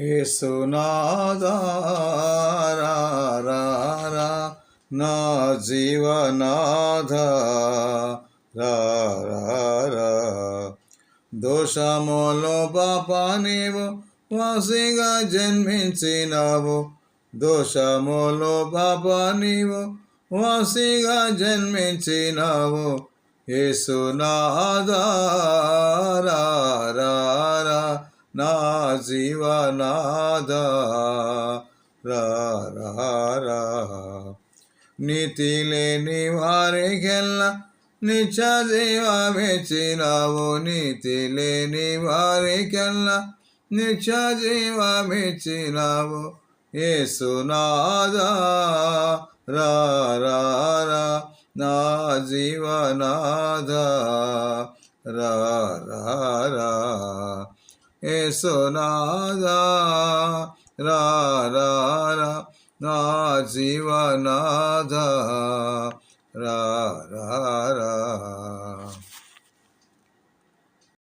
యేసునాదారా నా జీవనాథ దోషములో పాపా నీవు వాసిగా జన్మించినావు. దోషములో పాపా నీవు వాసిగా జన్మించినావు. యేసునాదారా నా జీవనాద? నీతి లేని వారికెల్లా నిత్య జీవమిచ్చినావు నీతి లేని వారికెల్లా నిత్య జీవమిచ్చినావు ఏసునాదా రా రా నా జీవనాద? రా. రా రా రా రా నా రా రా రా.